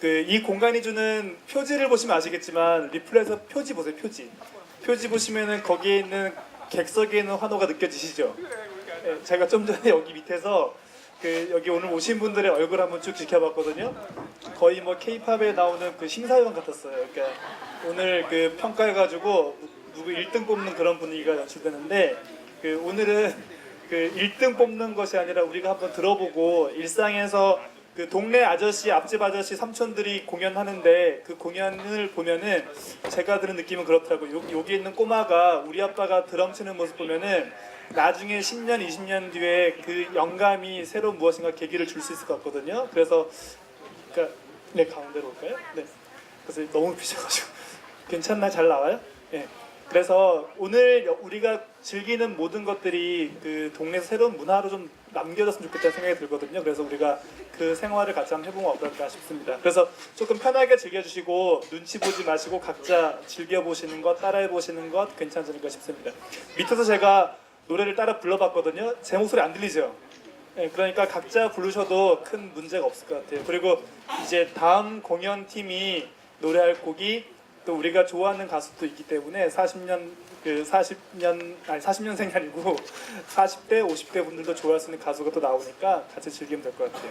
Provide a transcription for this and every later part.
그 이 공간이 주는 표지를 보시면 아시겠지만 리플에서 표지 보세요 표지 표지 보시면은 거기에 있는 객석에 있는 환호가 느껴지시죠? 예, 제가 좀 전에 여기 밑에서 그 여기 오늘 오신 분들의 얼굴 한번 쭉 지켜봤거든요. 거의 뭐 케이팝에 나오는 그 심사위원 같았어요. 그러니까 오늘 그 평가해가지고 누구 1등 뽑는 그런 분위기가 연출되는데 그 오늘은 그 1등 뽑는 것이 아니라 우리가 한번 들어보고 일상에서 그 동네 아저씨, 앞집 아저씨, 삼촌들이 공연하는데 그 공연을 보면은 제가 들은 느낌은 그렇더라고요. 요, 여기 있는 꼬마가 우리 아빠가 드럼 치는 모습 보면은 나중에 10년, 20년 뒤에 그 영감이 새로 무엇인가 계기를 줄 수 있을 것 같거든요. 그래서 그러니까 네 가운데로 올까요? 네. 그래서 너무 비셔가지고 괜찮나 잘 나와요? 네. 그래서 오늘 여- 우리가 즐기는 모든 것들이 그 동네에서 새로운 문화로 좀 남겨졌으면 좋겠다는 생각이 들거든요. 그래서 우리가 그 생활을 같이 한번 해보면 어떨까 싶습니다. 그래서 조금 편하게 즐겨주시고 눈치 보지 마시고 각자 즐겨보시는 것, 따라해보시는 것 괜찮지 않을까 싶습니다. 밑에서 제가 노래를 따라 불러봤거든요. 제 목소리 안 들리죠? 네, 그러니까 각자 부르셔도 큰 문제가 없을 것 같아요. 그리고 이제 다음 공연 팀이 노래할 곡이 또 우리가 좋아하는 가수도 있기 때문에 40년 그 40년 아니 40년생이 아니고 40대 50대 분들도 좋아할 수 있는 가수가 또 나오니까 같이 즐기면 될 것 같아요.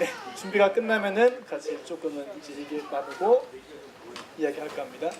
네, 준비가 끝나면은 같이 조금은 이제 얘기 나누고 이야기할까 합니다.